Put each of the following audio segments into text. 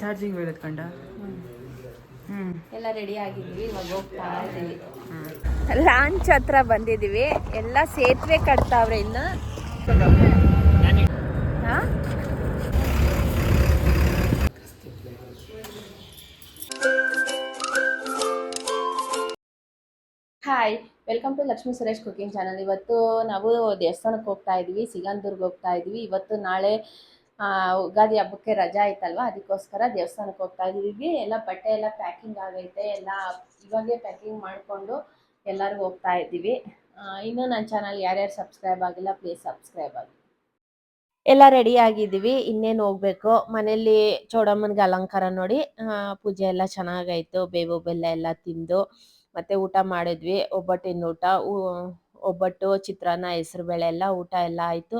Charging ಬೀಳತ್ ಕಂಡ. ಹ್ಞೂ ಎಲ್ಲ ರೆಡಿ ಆಗಿದ್ವಿ ಇವಾಗ ಹೋಗ್ತಾ ಇದೀವಿ ಲಾಂಚ್ ಹತ್ರ ಬಂದಿದೀವಿ ಎಲ್ಲ ಸೇತುವೆ ಕಟ್ತಾವ್ರೆ ಇನ್ನ. ಹಾ? Hi welcome to Lakshmi Suresh cooking channel ಇವತ್ತು ನಾವು ದೇವಸ್ಥಾನಕ್ಕೆ ಹೋಗ್ತಾ ಇದ್ವಿ ಸಿಗಂದೂರ್ಗೆ ಹೋಗ್ತಾ ಇದ್ವಿ ಇವತ್ತು ನಾಳೆ ಆ, ಉಗಾದಿ ಹಬ್ಬಕ್ಕೆ ರಜಾ ಆಯ್ತಲ್ವಾ? ಅದಕ್ಕೋಸ್ಕರ ದೇವಸ್ಥಾನಕ್ಕೆ ಹೋಗ್ತಾ ಇದೀವಿ. ಎಲ್ಲ ಬಟ್ಟೆ ಎಲ್ಲ ಪ್ಯಾಕಿಂಗ್ ಆಗೈತೆ. ಎಲ್ಲ ಇವಾಗೇ ಪ್ಯಾಕಿಂಗ್ ಮಾಡಿಕೊಂಡು ಎಲ್ಲರಿಗೂ ಹೋಗ್ತಾ ಇದ್ದೀವಿ. ಇನ್ನೂ ನನ್ನ ಚಾನಲ್ ಯಾರ್ಯಾರು ಸಬ್ಸ್ಕ್ರೈಬ್ ಆಗಿಲ್ಲ ಪ್ಲೀಸ್ ಸಬ್ಸ್ಕ್ರೈಬ್ ಆಗಿ ಎಲ್ಲ ರೆಡಿ ಆಗಿದ್ದೀವಿ. ಇನ್ನೇನು ಹೋಗ್ಬೇಕು? ಮನೇಲಿ ಚೌಡಮ್ಮನಿಗೆ ಅಲಂಕಾರ ನೋಡಿ. ಪೂಜೆ ಎಲ್ಲ ಚೆನ್ನಾಗಾಯ್ತು ಬೇವು ಬೆಲ್ಲ ಎಲ್ಲ ತಿಂದು ಮತ್ತೆ ಊಟ ಮಾಡಿದ್ವಿ. ಒಬ್ಬಟ್ಟಿನ ಊಟ. ಒಬ್ಬಟ್ಟು, ಚಿತ್ರಾನ್ನ, ಹೆಸರು ಬೇಳೆ ಎಲ್ಲ ಊಟ ಎಲ್ಲ ಆಯಿತು.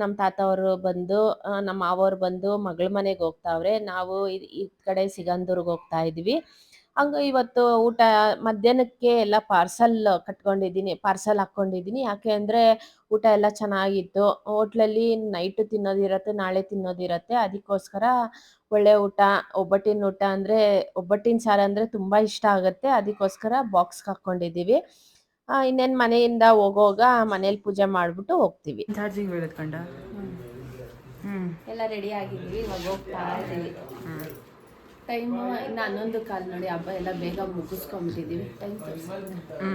ನಮ್ಮ ತಾತ ಅವರು ಬಂದು ನಮ್ಮ ಮಾವವ್ರು ಬಂದು ಮಗಳ ಮನೆಗೆ ಹೋಗ್ತಾವ್ರೆ. ನಾವು ಈ ಕಡೆ ಸಿಗಂದೂರ್ಗೆ ಹೋಗ್ತಾ ಇದ್ವಿ. ಹಂಗೆ ಇವತ್ತು ಊಟ ಮಧ್ಯಾಹ್ನಕ್ಕೆ ಎಲ್ಲ ಪಾರ್ಸಲ್ ಕಟ್ಕೊಂಡಿದ್ದೀನಿ, ಪಾರ್ಸಲ್ ಹಾಕ್ಕೊಂಡಿದ್ದೀನಿ. ಯಾಕೆ ಅಂದರೆ ಊಟ ಎಲ್ಲ ಚೆನ್ನಾಗಿತ್ತು. ಹೋಟ್ಲಲ್ಲಿ ನೈಟು ತಿನ್ನೋದಿರತ್ತೆ, ನಾಳೆ ತಿನ್ನೋದಿರತ್ತೆ. ಅದಕ್ಕೋಸ್ಕರ ಒಳ್ಳೆ ಊಟ, ಒಬ್ಬಟ್ಟಿನ ಊಟ ಅಂದರೆ, ಒಬ್ಬಟ್ಟಿನ ಸಾರು ಅಂದರೆ ತುಂಬ ಇಷ್ಟ ಆಗುತ್ತೆ. ಅದಕ್ಕೋಸ್ಕರ ಬಾಕ್ಸ್ಗೆ ಹಾಕ್ಕೊಂಡಿದ್ದೀವಿ. ಇನ್ನೇನು ಮನೆಯಿಂದ ಹೋಗೋವಾಗ ಮನೇಲಿ ಪೂಜೆ ಮಾಡಿಬಿಟ್ಟು ಹೋಗ್ತೀವಿ. ಚಾರ್ಜಿಂಗ್ ಕಂಡ? ಹ್ಞೂ ಎಲ್ಲ ರೆಡಿ ಆಗಿದ್ವಿ ಇವಾಗ ಹೋಗ್ತಾ ಇದ್ದೀವಿ. ಟೈಮು ಇನ್ನು ಹನ್ನೊಂದು ಕಾಲು ನೋಡಿ ಹಬ್ಬ ಎಲ್ಲ ಬೇಗ ಮುಗಿಸ್ಕೊಂಬಿಟ್ಟಿದ್ದೀವಿ. ಟೈಮ್ ಹ್ಞೂ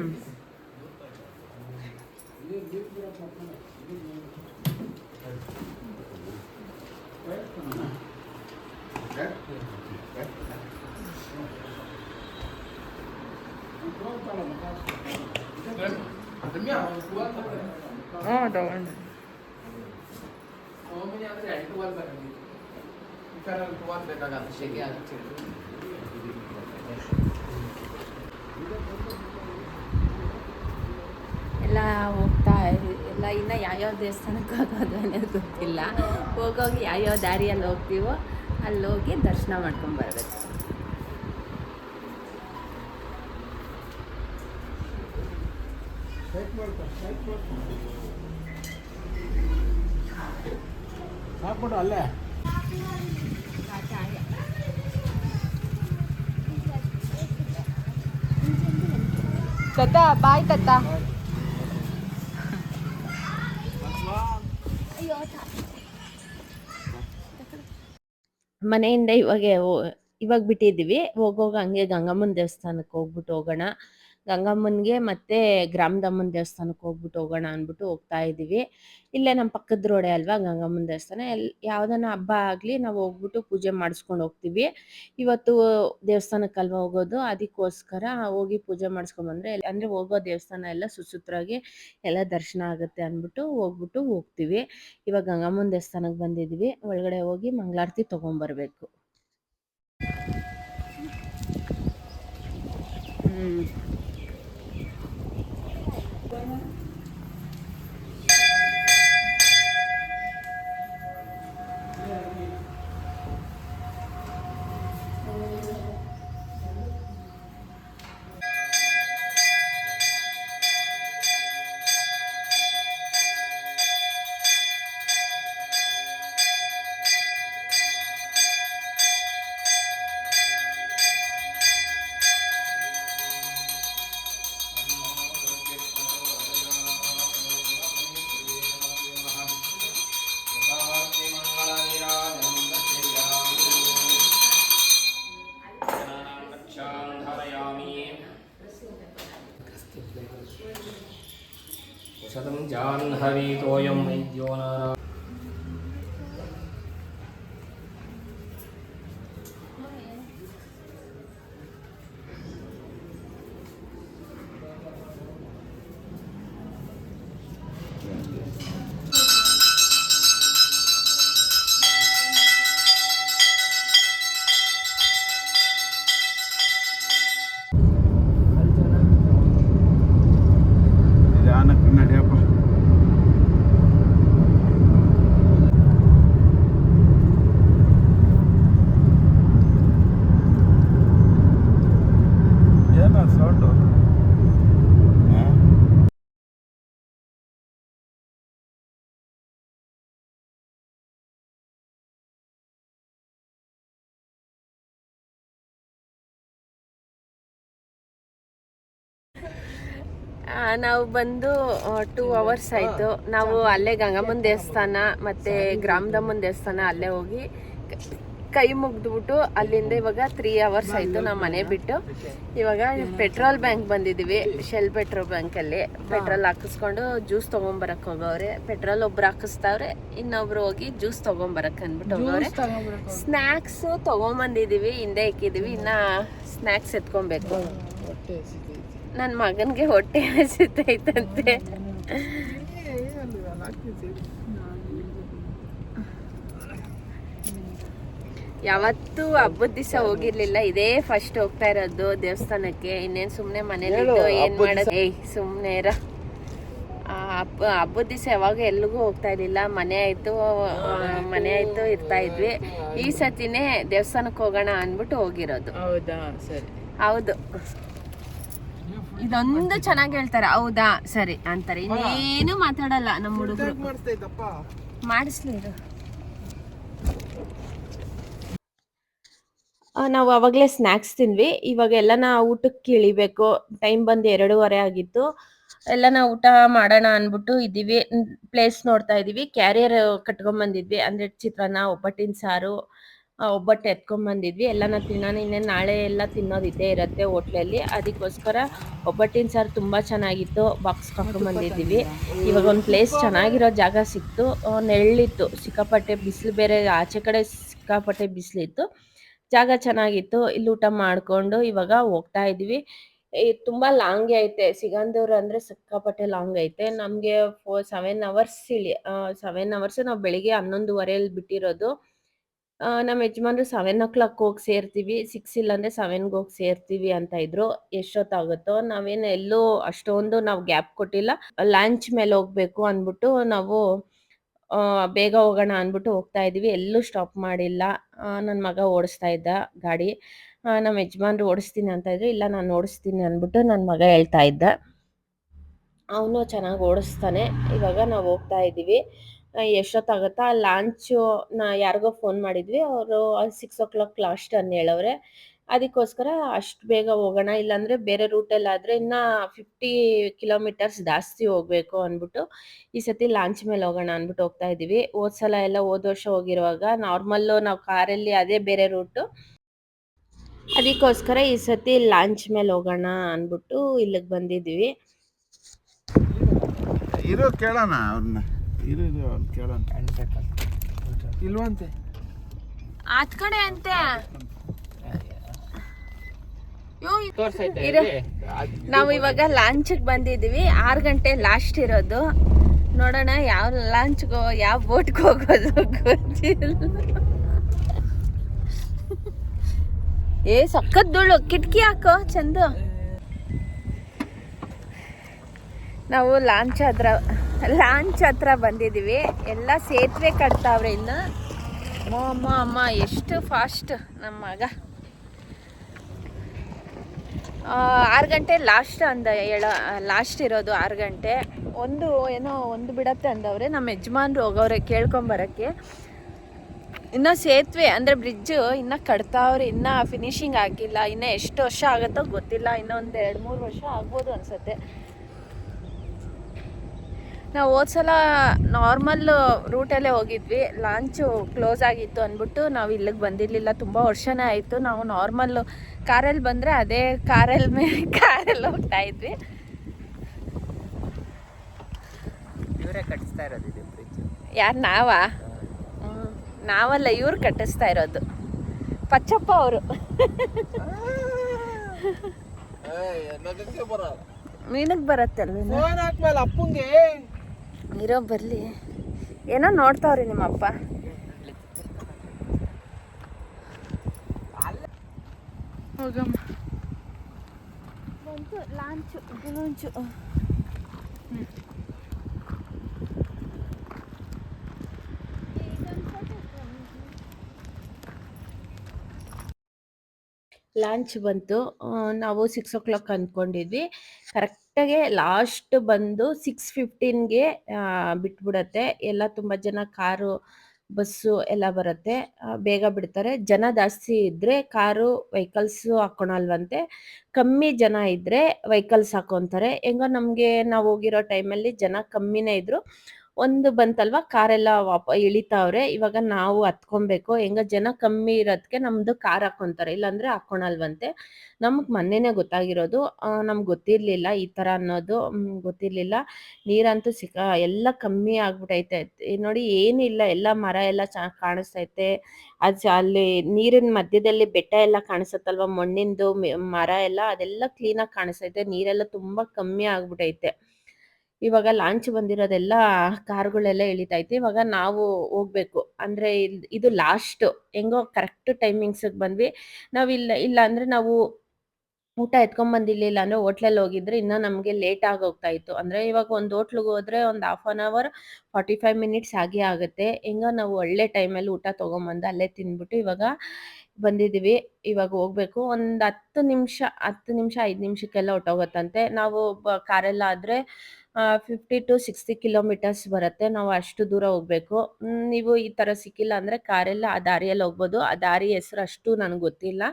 ಎಲ್ಲ ಹೋಗ್ತಾ ಎಲ್ಲ ಇನ್ನು ಯಾವ್ಯಾವ ದೇವಸ್ಥಾನಕ್ಕೆ ಹೋಗೋದು ಅನ್ನೋದು ಗೊತ್ತಿಲ್ಲ. ಹೋಗೋಗಿ ಯಾವ್ಯಾವ ದಾರಿಯಲ್ಲಿ ಹೋಗ್ತೀವೋ ಅಲ್ಲಿ ಹೋಗಿ ದರ್ಶನ ಮಾಡ್ಕೊಂಡು ಬರ್ಬೇಕು. ಸಾಕ್ಬಿಡು ಅಲ್ಲೇ. ತತ್ತ, ಬಾಯ್ ತತ್ತ. ಮನೆಯಿಂದ ಇವಾಗ ಇವಾಗ ಬಿಟ್ಟಿದ್ದೀವಿ. ಹೋಗೋಗ ಹಂಗೆ ಗಂಗಮ್ಮನ ದೇವಸ್ಥಾನಕ್ಕೆ ಹೋಗ್ಬಿಟ್ಟು ಹೋಗೋಣ. ಗಂಗಮ್ಮನಿಗೆ ಮತ್ತೆ ಗ್ರಾಮದಮ್ಮನ ದೇವಸ್ಥಾನಕ್ಕೆ ಹೋಗ್ಬಿಟ್ಟು ಹೋಗೋಣ ಅಂದ್ಬಿಟ್ಟು ಹೋಗ್ತಾ ಇದ್ದೀವಿ. ಇಲ್ಲೇ ನಮ್ಮ ಪಕ್ಕದ ರೋಡೆ ಅಲ್ವಾ ಗಂಗಮ್ಮನ ದೇವಸ್ಥಾನ. ಎಲ್ ಯಾವುದನ್ನ ಹಬ್ಬ ಆಗಲಿ ನಾವು ಹೋಗ್ಬಿಟ್ಟು ಪೂಜೆ ಮಾಡಿಸ್ಕೊಂಡು ಹೋಗ್ತೀವಿ. ಇವತ್ತು ದೇವಸ್ಥಾನಕ್ಕೆ ಅಲ್ವಾ ಹೋಗೋದು? ಅದಕ್ಕೋಸ್ಕರ ಹೋಗಿ ಪೂಜೆ ಮಾಡಿಸ್ಕೊಂಬಂದ್ರೆ ಅಂದರೆ ಹೋಗೋ ದೇವಸ್ಥಾನ ಎಲ್ಲ ಸುಸೂತ್ರಾಗಿ ಎಲ್ಲ ದರ್ಶನ ಆಗುತ್ತೆ ಅಂದ್ಬಿಟ್ಟು ಹೋಗ್ಬಿಟ್ಟು ಹೋಗ್ತೀವಿ. ಇವಾಗ ಗಂಗಮ್ಮನ ದೇವಸ್ಥಾನಕ್ಕೆ ಬಂದಿದ್ವಿ ಒಳಗಡೆ ಹೋಗಿ ಮಂಗಳಾರತಿ ತೊಗೊಂಬರ್ಬೇಕು. ಹ್ಞೂ जाह्नवीतोऽयं वैद्यो नारा ನಾವು ಬಂದು ಟೂ ಅವರ್ಸ್ ಆಯಿತು. ನಾವು ಅಲ್ಲೇ ಗಂಗಮ್ಮನ ದೇವಸ್ಥಾನ ಮತ್ತು ಗ್ರಾಮದಮ್ಮನ ದೇವಸ್ಥಾನ ಅಲ್ಲೇ ಹೋಗಿ ಕ- ಮುಗ್ದ್ಬಿಟ್ಟು ಅಲ್ಲಿಂದ ಇವಾಗ ತ್ರೀ ಅವರ್ಸ್ ಆಯಿತು ನಾವು ಮನೆ ಬಿಟ್ಟು. ಇವಾಗ ಪೆಟ್ರೋಲ್ ಬ್ಯಾಂಕ್ ಬಂದಿದ್ದೀವಿ ಶೆಲ್ ಪೆಟ್ರೋಲ್ ಬ್ಯಾಂಕಲ್ಲಿ ಪೆಟ್ರೋಲ್ ಹಾಕಿಸ್ಕೊಂಡು ಜ್ಯೂಸ್ ತೊಗೊಂಬರಕ್ಕೆ ಹೋಗವ್ರೆ. ಪೆಟ್ರೋಲ್ ಒಬ್ರು ಹಾಕಿಸ್ತಾವ್ರೆ ಇನ್ನೊಬ್ರು ಹೋಗಿ ಜ್ಯೂಸ್ ತೊಗೊಂಬರಕ್ಕೆ ಅಂದ್ಬಿಟ್ಟು ಹೋಗವ್ರೆ. ಸ್ನ್ಯಾಕ್ಸು ತೊಗೊಂಬಂದಿದ್ದೀವಿ ಹಿಂದೆ ಇಕ್ಕಿದ್ದೀವಿ ಇನ್ನ ಸ್ನ್ಯಾಕ್ಸ್ ಎತ್ಕೊಬೇಕು. ನನ್ನ ಮಗನಿಗೆ ಹೊಟ್ಟೆ ಹಸಿತೈತಂತೆ. ಯಾವತ್ತೂ ಹಬ್ಬದ ದಿವಸ ಹೋಗಿರ್ಲಿಲ್ಲ. ಇದೇ ಫಸ್ಟ್ ಹೋಗ್ತಾ ಇರೋದು ದೇವಸ್ಥಾನಕ್ಕೆ. ಇನ್ನೇನ್ ಸುಮ್ನೆ ಮನೇಲಿದ್ದು ಏನ್ ಮಾಡೋದು? ಏಯ್ ಸುಮ್ನೆ ಇರ. ಹಬ್ಬ ಹಬ್ಬದ ದಿವಸ ಯಾವಾಗ ಎಲ್ಲಿಗೂ ಹೋಗ್ತಾ ಇರ್ಲಿಲ್ಲ. ಮನೆ ಆಯ್ತು ಮನೆ ಆಯ್ತು ಇರ್ತಾ ಇದ್ವಿ. ಈ ಸತಿನೇ ದೇವಸ್ಥಾನಕ್ಕೆ ಹೋಗೋಣ ಅಂದ್ಬಿಟ್ಟು ಹೋಗಿರೋದು. ಹೌದಾ? ಸರಿ. ಹೌದು. ಇದೊಂದು ಚೆನ್ನಾಗಿ ಹೇಳ್ತಾರೆ. ಹೌದಾ? ಸರಿ ಅಂತಾರೆ. ಇನ್ನೇನು ಮಾತಾಡಲ್ಲ ನಮ್ಮ ಹುಡುಗರು. ಮಾಡಿಸ್ತೈತಪ್ಪ ಮಾಡಿಸ್ಲಿ. ನಾವು ಅವಾಗಲೇ ಸ್ನ್ಯಾಕ್ಸ್ ತಿಂದ್ವಿ. ಇವಾಗ ಎಲ್ಲನ ಊಟಕ್ಕೆ ಇಳಿಬೇಕು ಟೈಮ್ ಬಂದು ಎರಡೂವರೆ ಆಗಿತ್ತು. ಎಲ್ಲನ ಊಟ ಮಾಡೋಣ ಅಂದ್ಬಿಟ್ಟು ಇದ್ದೀವಿ. ಪ್ಲೇಸ್ ನೋಡ್ತಾ ಇದ್ದೀವಿ. ಕ್ಯಾರಿಯರ್ ಕಟ್ಕೊಂಬಂದಿದ್ವಿ ಅಂದರೆ ಚಿತ್ರಾನ್ನ ಒಬ್ಬಟ್ಟಿನ ಸಾರು ಆ, ಒಬ್ಬಟ್ಟು ಎತ್ಕೊಂಬಂದಿದ್ವಿ ಎಲ್ಲನ ತಿನ್ನೋಣ ಇನ್ನೇನು ನಾಳೆ ಎಲ್ಲ ತಿನ್ನೋದು ಇದ್ದೇ ಇರುತ್ತೆ ಹೋಟ್ಲಲ್ಲಿ. ಅದಕ್ಕೋಸ್ಕರ ಒಬ್ಬಟ್ಟಿನ ಸಾರು ತುಂಬ ಚೆನ್ನಾಗಿತ್ತು. ಬಾಕ್ಸ್ ಬಂದಿದ್ದೀವಿ ಇವಾಗ ಒಂದು ಪ್ಲೇಸ್ ಚೆನ್ನಾಗಿರೋ ಜಾಗ ಸಿಕ್ತು. ನೆಳ್ಳಿತ್ತು ನೆರಳಿತ್ತು. ಸಿಕ್ಕಾಪಟ್ಟೆ ಬಿಸಿಲು ಬೇರೆ ಆಚೆ ಕಡೆ ಸಿಕ್ಕಾಪಟ್ಟೆ ಬಿಸಿಲಿತ್ತು ಜಾಗ ಚೆನ್ನಾಗಿತ್ತು. ಇಲ್ಲಿ ಊಟ ಮಾಡಿಕೊಂಡು ಇವಾಗ ಹೋಗ್ತಾ ಇದ್ವಿ ಈ ತುಂಬ ಲಾಂಗ್ ಐತೆ. ಸಿಗಂದೂರು ಅಂದರೆ ಸಿಕ್ಕಾಪಟ್ಟೆ ಲಾಂಗ್ ಐತೆ. ನಮಗೆ ಫೋರ್ ಸೆವೆನ್ ಅವರ್ಸ್ ಇಳಿ ಸೆವೆನ್ ಅವರ್ಸ್ ನಾವು ಬೆಳಿಗ್ಗೆ ಹನ್ನೊಂದುವರೆಯಲ್ಲಿ ಬಿಟ್ಟಿರೋದು. ನಮ್ಮ ಯಜಮಾನ್ರು ಸೆವೆನ್ ಓ ಕ್ಲಾಕ್ ಹೋಗಿ ಸೇರ್ತೀವಿ ಸಿಕ್ಸ್ ಇಲ್ಲಾಂದರೆ ಸೆವೆನ್ಗೆ ಹೋಗಿ ಸೇರ್ತೀವಿ ಅಂತ ಇದ್ರು. ಎಷ್ಟೊತ್ತಾಗುತ್ತೋ, ನಾವೇನು ಎಲ್ಲೂ ಅಷ್ಟೊಂದು ನಾವು ಗ್ಯಾಪ್ ಕೊಟ್ಟಿಲ್ಲ. ಲಂಚ್ ಮೇಲೆ ಹೋಗ್ಬೇಕು ಅಂದ್ಬಿಟ್ಟು ನಾವು ಬೇಗ ಹೋಗೋಣ ಅಂದ್ಬಿಟ್ಟು ಹೋಗ್ತಾ ಇದೀವಿ ಎಲ್ಲೂ ಸ್ಟಾಪ್ ಮಾಡಿಲ್ಲ. ನನ್ನ ಮಗ ಓಡಿಸ್ತಾ ಇದ್ದ ಗಾಡಿ. ನಮ್ಮ ಯಜಮಾನ್ರು ಓಡಿಸ್ತೀನಿ ಅಂತ ಇದ್ರು. ಇಲ್ಲ, ನಾನು ಓಡಿಸ್ತೀನಿ ಅಂದ್ಬಿಟ್ಟು ನನ್ನ ಮಗ ಹೇಳ್ತಾ ಇದ್ದ. ಅವನು ಚೆನ್ನಾಗಿ ಓಡಿಸ್ತಾನೆ. ಇವಾಗ ನಾವು ಹೋಗ್ತಾ ಇದ್ದೀವಿ. ಎಷ್ಟೊತ್ತಾಗುತ್ತಾ? ಲಾಂಚು ನಾ ಯಾರಿಗೋ ಫೋನ್ ಮಾಡಿದ್ವಿ. ಅವರು ಸಿಕ್ಸ್ ಓ ಕ್ಲಾಕ್ ಲಾಸ್ಟ್ ಅನ್ನ ಹೇಳವ್ರೆ ಅದಕ್ಕೋಸ್ಕರ ಅಷ್ಟು ಬೇಗ ಹೋಗೋಣ. ಇಲ್ಲಾಂದರೆ ಬೇರೆ ರೂಟಲ್ಲಾದರೆ ಇನ್ನೂ ಫಿಫ್ಟಿ ಕಿಲೋಮೀಟರ್ಸ್ ಜಾಸ್ತಿ ಹೋಗಬೇಕು ಅಂದ್ಬಿಟ್ಟು ಈ ಸತಿ ಲಾಂಚ್ ಮೇಲೆ ಹೋಗೋಣ ಅಂದ್ಬಿಟ್ಟು ಹೋಗ್ತಾ ಇದ್ದೀವಿ. ಹೋದ ಸಲ ಎಲ್ಲ ಹೋದ ವರ್ಷ ಹೋಗಿರುವಾಗ ನಾರ್ಮಲ್ಲು ನಾವು ಕಾರಲ್ಲಿ ಅದೇ ಬೇರೆ ರೂಟು ಅದಕ್ಕೋಸ್ಕರ ಈ ಸತಿ ಲಾಂಚ್ ಮೇಲೆ ಹೋಗೋಣ ಅಂದ್ಬಿಟ್ಟು ಇಲ್ಲಿಗೆ ಬಂದಿದ್ದೀವಿ. ಕೇಳೋಣ ಇರು ಕೇಳೋಣ. ಇಲ್ವಂತೆ. ಆತ್ ಕಡೆ ಅಂತೆ. ನಾವು ಇವಾಗ ಲಾಂಚ್ಗೆ ಬಂದಿದ್ದೀವಿ. ಆರು ಗಂಟೆ ಲಾಸ್ಟ್ ಇರೋದು. ನೋಡೋಣ ಯಾವ ಲಾಂಚ್ಗೋ ಯಾವ ಬೋಟ್ಗೆ ಹೋಗೋದು ಗೊತ್ತಿಲ್ಲ. ಏ ಸಕ್ಕತ್ ದುಳ್ಳು ಕಿಟಕಿ ಹಾಕೋ ಚಂದು. ನಾವು ಲಾಂಚ್ ಹತ್ರ ಲಾಂಚ್ ಹತ್ರ ಬಂದಿದ್ದೀವಿ. ಎಲ್ಲ ಸೇತುವೆ ಕಟ್ತಾವ್ರೆ ಇನ್ನು. ಅಮ್ಮ ಅಮ್ಮ ಎಷ್ಟು ಫಾಸ್ಟ್ ನಮ್ಮ ಮಗ. ಆರು ಗಂಟೆ ಲಾಸ್ಟ್ ಅಂದ, ಹೇಳ ಲಾಸ್ಟ್ ಇರೋದು ಆರು ಗಂಟೆ. ಒಂದು ಏನೋ ಒಂದು ಬಿಡತ್ತೆ ಅಂದವ್ರೆ ನಮ್ಮ ಯಜಮಾನ್ರು ಹೋಗವ್ರೆ ಕೇಳ್ಕೊಂಬರಕ್ಕೆ ಇನ್ನೂ ಸೇತುವೆ, ಅಂದರೆ ಬ್ರಿಡ್ಜು ಇನ್ನೂ ಕಟ್ತಾವ್ರೆ ಇನ್ನೂ ಫಿನಿಶಿಂಗ್ ಆಗಿಲ್ಲ. ಇನ್ನೂ ಎಷ್ಟು ವರ್ಷ ಆಗುತ್ತೋ ಗೊತ್ತಿಲ್ಲ. ಇನ್ನೊಂದು ಎರಡು ಮೂರು ವರ್ಷ ಆಗ್ಬೋದು ಅನ್ಸುತ್ತೆ. ನಾವು ಹೋದ್ಸಲ ನಾರ್ಮಲ್ ರೂಟಲ್ಲೇ ಹೋಗಿದ್ವಿ. ಲಾಂಚು ಕ್ಲೋಸ್ ಆಗಿತ್ತು ಅಂದ್ಬಿಟ್ಟು ನಾವು ಇಲ್ಲಿಗೆ ಬಂದಿರಲಿಲ್ಲ. ತುಂಬ ವರ್ಷನೇ ಆಯಿತು. ನಾವು ನಾರ್ಮಲ್ ಕಾರಲ್ಲಿ ಬಂದರೆ ಅದೇ ಕಾರಲ್ಲಿ ಮೇ ಕಾರಲ್ಲಿ ಹೋಗ್ತಾ ಇದ್ವಿ. ಇವರೇ ಕಟ್ಟಿಸ್ತಾ ಇರೋದು ಇದು ಬ್ರಿಡ್ಜ್ ಯಾರು ನಾವಾ. ನಾವಲ್ಲ ಇವ್ರು ಕಟ್ಟಿಸ್ತಾ ಇರೋದು. ಪಚ್ಚಪ್ಪ ಅವರು. ಮೀನಕ್ಕೆ ಬರತ್ತಲ್ವ ಅಪ್ಪಂಗೆ. ಇರೋ ಬರಲಿ. ಏನೋ ನೋಡ್ತಾವ್ರಿ ನಿಮ್ಮಪ್ಪ ಹೋಗಮ್ಮ. ಬಂತು ಲಾಂಚು ಲಾಂಚು ಲಾಂಚ್ ಬಂತು. ಆ, ನಾವು ಸಿಕ್ಸ್ ಓ ಕ್ಲಾಕ್ ಅಂದ್ಕೊಂಡಿದ್ವಿ ಕರೆಕ್ಟಾಗೆ ಲಾಸ್ಟ್ ಬಂದು ಸಿಕ್ಸ್ ಫಿಫ್ಟೀನ್ಗೆ ಬಿಟ್ಬಿಡತ್ತೆ. ಎಲ್ಲ ತುಂಬ ಜನ ಕಾರು, ಬಸ್ಸು ಎಲ್ಲ ಬರುತ್ತೆ. ಬೇಗ ಬಿಡ್ತಾರೆ. ಜನ ಜಾಸ್ತಿ ಇದ್ದರೆ ಕಾರು ವೆಹಿಕಲ್ಸು ಹಾಕೋಣಲ್ವಂತೆ ಕಮ್ಮಿ ಜನ ಇದ್ದರೆ ವೆಹಿಕಲ್ಸ್ ಹಾಕೊತಾರೆ ಹೆಂಗೋ ನಮಗೆ ನಾವು ಹೋಗಿರೋ ಟೈಮಲ್ಲಿ ಜನ ಕಮ್ಮಿನೇ ಇದ್ದರು ಒಂದು ಬಂತಲ್ವಾ? ಕಾರೆಲ್ಲ ವಾಪ, ಇಳಿತಾವ್ರೆ. ಇವಾಗ ನಾವು ಹತ್ಕೊಬೇಕು. ಹೆಂಗ ಜನ ಕಮ್ಮಿ ಇರೋದಕ್ಕೆ ನಮ್ದು ಕಾರ್ ಹಾಕೊಂತಾರೆ. ಇಲ್ಲಾಂದ್ರೆ ಹಾಕೊಳಲ್ವಂತೆ. ನಮಗೆ ಮೊನ್ನೆನೇ ಗೊತ್ತಾಗಿರೋದು. ನಮ್ಗೆ ಗೊತ್ತಿರಲಿಲ್ಲ ಈ ಥರ ಅನ್ನೋದು. ಗೊತ್ತಿರಲಿಲ್ಲ. ನೀರಂತೂ ಸಿಕ್ಕ ಎಲ್ಲ ಕಮ್ಮಿ ಆಗ್ಬಿಟ್ಟೈತೆ ನೋಡಿ ಏನಿಲ್ಲ. ಎಲ್ಲ ಮರ ಎಲ್ಲ ಚೆನ್ನಾಗಿ ಕಾಣಿಸ್ತೈತೆ. ಅದು ಅಲ್ಲಿ ನೀರಿನ ಮಧ್ಯದಲ್ಲಿ ಬೆಟ್ಟ ಎಲ್ಲ ಕಾಣಿಸುತ್ತಲ್ವ? ಮಣ್ಣಿಂದು ಮರ ಎಲ್ಲ ಅದೆಲ್ಲ ಕ್ಲೀನಾಗಿ ಕಾಣಿಸ್ತೈತೆ. ನೀರೆಲ್ಲ ತುಂಬ ಕಮ್ಮಿ ಆಗ್ಬಿಟ್ಟೈತೆ ಇವಾಗ ಲಾಂಚ್ ಬಂದಿರೋದೆಲ್ಲ ಕಾರ್ಗಳೆಲ್ಲ ಇಳಿತೈತೆ ಇವಾಗ ನಾವು ಹೋಗ್ಬೇಕು. ಅಂದರೆ ಇದು ಲಾಸ್ಟ್ ಹೆಂಗೋ ಕರೆಕ್ಟ್ ಟೈಮಿಂಗ್ಸಿಗೆ ಬಂದ್ವಿ. ನಾವು ಇಲ್ಲ ಇಲ್ಲ ಅಂದ್ರೆ ನಾವು ಊಟ ಎತ್ಕೊಂಬಂದಿರ್ಲಿಲ್ಲ ಅಂದರೆ ಹೋಟ್ಲಲ್ಲಿ ಹೋಗಿದ್ರೆ ಇನ್ನೂ ನಮಗೆ ಲೇಟ್ ಆಗಿ ಹೋಗ್ತಾ ಇತ್ತು. ಅಂದರೆ ಇವಾಗ ಒಂದು ಹೋಟ್ಲಿಗೆ ಹೋದ್ರೆ ಒಂದು half an hour forty five minutes ಆಗೇ ಆಗುತ್ತೆ. ಹೆಂಗೋ ನಾವು ಒಳ್ಳೆ ಟೈಮಲ್ಲಿ ಊಟ ತೊಗೊಂಬಂದು ಅಲ್ಲೇ ತಿಂದ್ಬಿಟ್ಟು ಇವಾಗ ಬಂದಿದ್ದೀವಿ. ಇವಾಗ ಹೋಗ್ಬೇಕು. ಒಂದು ಹತ್ತು ನಿಮಿಷ ಹತ್ತು ನಿಮಿಷ, ಐದು ನಿಮಿಷಕ್ಕೆಲ್ಲ ಹೊಟ್ಟೋಗುತ್ತಂತೆ. ನಾವು ಕಾರೆಲ್ಲ ಆದರೆ ಫಿಫ್ಟಿ ಟು ಸಿಕ್ಸ್ಟಿ ಕಿಲೋಮೀಟರ್ಸ್ ಬರುತ್ತೆ. ನಾವು ಅಷ್ಟು ದೂರ ಹೋಗ್ಬೇಕು. ನೀವು ಈ ಥರ ಸಿಕ್ಕಿಲ್ಲ ಅಂದರೆ ಕಾರೆಲ್ಲ ಆ ದಾರಿಯಲ್ಲಿ ಹೋಗ್ಬೋದು. ಆ ದಾರಿ ಹೆಸರು ಅಷ್ಟು ನನಗೆ ಗೊತ್ತಿಲ್ಲ.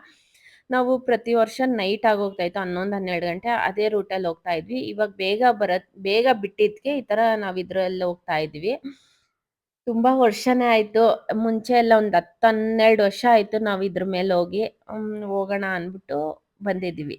ನಾವು ಪ್ರತಿ ವರ್ಷ ನೈಟ್ ಆಗೋಗ್ತಾ ಇತ್ತು, ಹನ್ನೊಂದು, ಹನ್ನೆರಡು ಗಂಟೆ ಅದೇ ರೂಟಲ್ಲಿ ಹೋಗ್ತಾ ಇದ್ವಿ. ಇವಾಗ ಬೇಗ ಬರ ಬೇಗ ಬಿಟ್ಟಿದ್ಕೆ ಈ ಥರ ನಾವು ಇದರಲ್ಲಿ ಹೋಗ್ತಾ ಇದ್ವಿ. ತುಂಬ ವರ್ಷನೇ ಆಯಿತು. ಮುಂಚೆ ಎಲ್ಲ ಒಂದು ಹತ್ತು, ಹನ್ನೆರಡು ವರ್ಷ ಆಯಿತು ನಾವು ಇದ್ರ ಮೇಲೆ ಹೋಗಿ ಹೋಗೋಣ ಅಂದ್ಬಿಟ್ಟು ಬಂದಿದ್ವಿ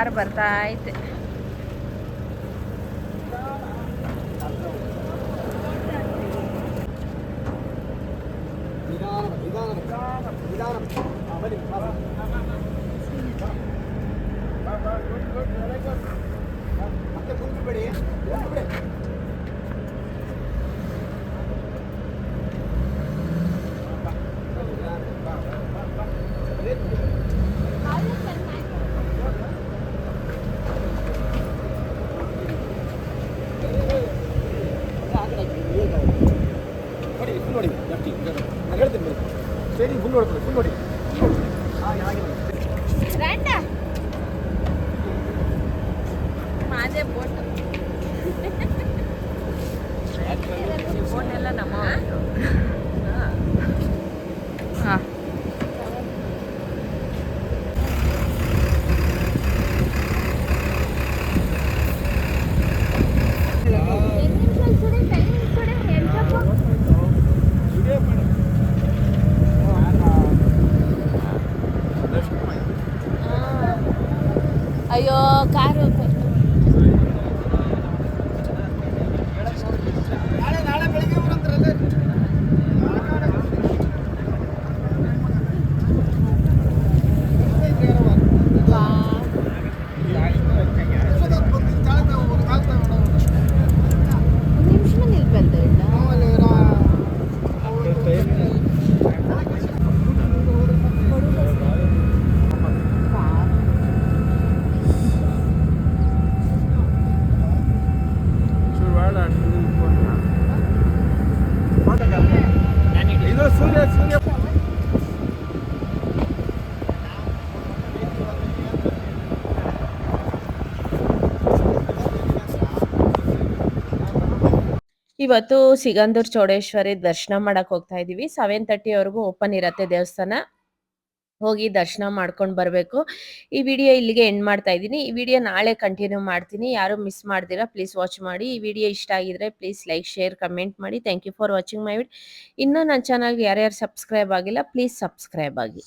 ಕಾರ್ ಬರ್ತಾ ಐತೆ. ನೋಡಿ ಫುಲ್ ನೋಡಿ ಲೆಫ್ಟಿ ನಾನು ಹೇಳ್ತೀನಿ ಬನ್ನಿ ಸರಿ ಫುಲ್ ನೋಡ್ಕೊಳ್ಳಿ ಫುಲ್ ನೋಡಿ ಹಾಗೆ ಹಾಗೆ ನೋಡಿ. ಮಾದೇ ಬೋಟ್. ಬೋಟ್ ಎಲ್ಲ ನಮ್ಮ ಹಾಂ ಅಯ್ಯೋ ಕಾರು ನಾಳೆ ನಾಳೆ ಬೆಳಿಗ್ಗೆ ಬರಂದ್ರಲ್ಲೇ ನಿಮಿಷ ನಿಲ್ಬಲ್ದ ಇದು ಸೂರ್ಯ ಸೂರ್ಯ ಇವತ್ತು ಸಿಗಂದೂರ್ ಚೌಡೇಶ್ವರಿ ದರ್ಶನ ಮಾಡಕ್ ಹೋಗ್ತಾ ಇದೀವಿ. ಸೆವೆನ್ ತರ್ಟಿವರೆಗೂ ಓಪನ್ ಇರತ್ತೆ ದೇವಸ್ಥಾನ. ಹೋಗಿ ದರ್ಶನ ಮಾಡ್ಕೊಂಡು ಬರಬೇಕು. ಈ ವಿಡಿಯೋ ಇಲ್ಲಿಗೆ ಎಂಡ್ ಮಾಡ್ತಾ ಇದ್ದೀನಿ. ಈ ವಿಡಿಯೋ ನಾಳೆ ಕಂಟಿನ್ಯೂ ಮಾಡ್ತೀನಿ. ಯಾರು ಮಿಸ್ ಮಾಡ್ದಿರಾ ಪ್ಲೀಸ್ ವಾಚ್ ಮಾಡಿ. ಈ ವಿಡಿಯೋ ಇಷ್ಟ ಆಗಿದ್ರೆ ಪ್ಲೀಸ್ ಲೈಕ್ ಶೇರ್ ಕಮೆಂಟ್ ಮಾಡಿ. Thank you for watching my vid ಇನ್ನೂ ನನ್ನ ಚಾನಲ್ಗೆ ಯಾರ್ಯಾರು ಸಬ್ಸ್ಕ್ರೈಬ್ ಆಗಿಲ್ಲ ಪ್ಲೀಸ್ ಸಬ್ಸ್ಕ್ರೈಬ್ ಆಗಿ.